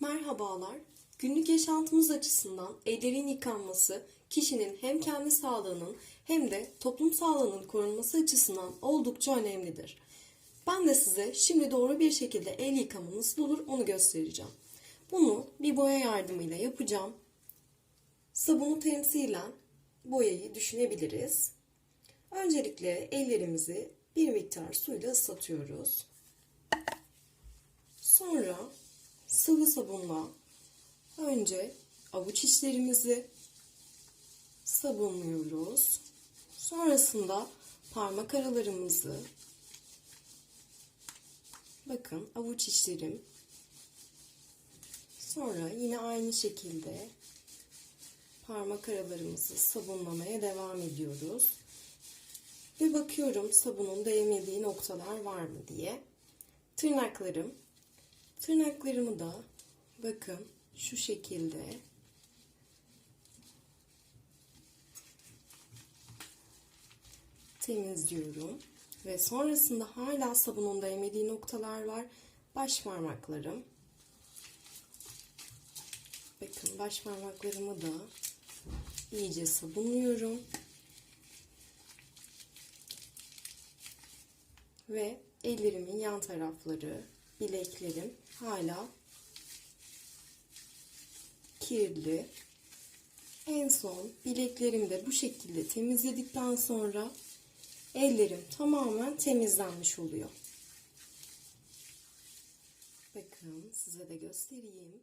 Merhabalar. Günlük yaşantımız açısından ellerin yıkanması kişinin hem kendi sağlığının hem de toplum sağlığının korunması açısından oldukça önemlidir. Ben de size şimdi doğru bir şekilde el yıkama nasıl olur onu göstereceğim. Bunu bir boya yardımıyla yapacağım. Sabunu temsilen boyayı düşünebiliriz. Öncelikle ellerimizi bir miktar suyla ıslatıyoruz. Sonra sıvı sabunla önce avuç içlerimizi sabunluyoruz. Sonrasında parmak aralarımızı bakın avuç içlerim sonra yine aynı şekilde parmak aralarımızı sabunlamaya devam ediyoruz. Ve bakıyorum sabunun değmediği noktalar var mı diye. Tırnaklarım Tırnaklarımı da bakın şu şekilde temizliyorum. Ve sonrasında hala sabunun değmediği noktalar var. Baş parmaklarım. Bakın baş parmaklarımı da iyice sabunluyorum. Ve ellerimin yan tarafları, bileklerim hala kirli. En son bileklerimi de bu şekilde temizledikten sonra ellerim tamamen temizlenmiş oluyor. Bakın size de göstereyim.